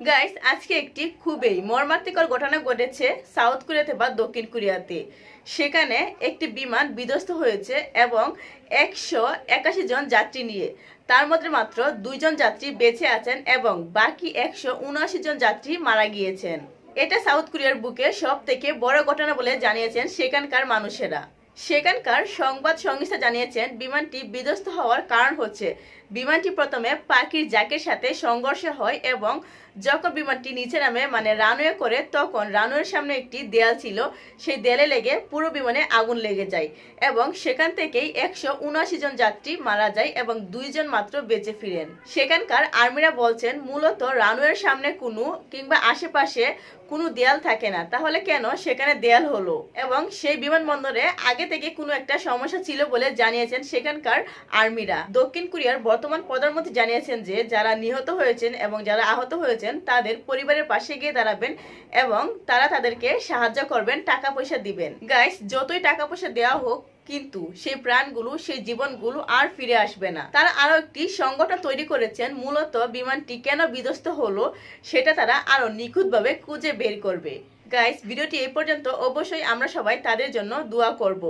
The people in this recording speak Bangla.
গাইস আজকে একটি খুবই মর্মান্তিকর ঘটনা ঘটেছে সাউথ কোরিয়াতে বা দক্ষিণ কোরিয়াতে সেখানে একটি বিমান বিধ্বস্ত হয়েছে এবং একশো একাশি জন যাত্রী নিয়ে। তার মধ্যে মাত্র দুইজন যাত্রী বেঁচে আছেন এবং বাকি একশো উনআশি জন যাত্রী মারা গিয়েছেন। এটা সাউথ কোরিয়ার বুকে সব থেকে বড় ঘটনা বলে জানিয়েছেন সেখানকার মানুষেরা। সেখানকার সংবাদ সংস্থা জানিয়েছেন বিমানটি বিধ্বস্ত হওয়ার কারণ হচ্ছে বিমানটি প্রথমে পাখির জাকের সাথে সংঘর্ষ হয় এবং যখন বিমানটি নিচে নামে মানে রানওয়ে করে, তখন রানওয়ের সামনে একটি দেয়াল ছিল। সেই দেয়ালে লেগে পুরো বিমানে আগুন লেগে যায় এবং সেখান থেকেই একশো উনআশি জন যাত্রী মারা যায় এবং দুইজন মাত্র বেঁচে ফিরেন। সেখানকার আর্মিরা বলছেন, মূলত রানওয়ের সামনে কোনো কিংবা আশেপাশে কোনো দেয়াল থাকে না। তাহলে কেন সেখানে দেয়াল হলো? এবং সেই বিমানবন্দরে আগে থেকে কোনো একটা সমস্যা ছিল বলে জানিয়েছেন সেখানকার আর্মিরা। দক্ষিণ কোরিয়ার বর্তমান প্রধানমন্ত্রী জানিয়েছেন যে, যারা নিহত হয়েছেন এবং যারা আহত হয়েছেন, তাদের পরিবারের পাশে গিয়ে দাঁড়াবেন এবং তারা তাদেরকে সাহায্য করবেন, টাকা পয়সা দিবেন। গাইস যতই টাকা পয়সা দেওয়া হোক, কিন্তু সেই প্রাণগুলো, সেই জীবনগুলো আর ফিরে আসবে না। তারা আরও একটি সংগঠন তৈরি করেছেন, মূলত বিমানটি কেন বিধ্বস্ত হলো, সেটা তারা আরও নিখুঁতভাবে খুঁজে বের করবে। গাইস ভিডিওটি এই পর্যন্ত। অবশ্যই আমরা সবাই তাদের জন্য দোয়া করব।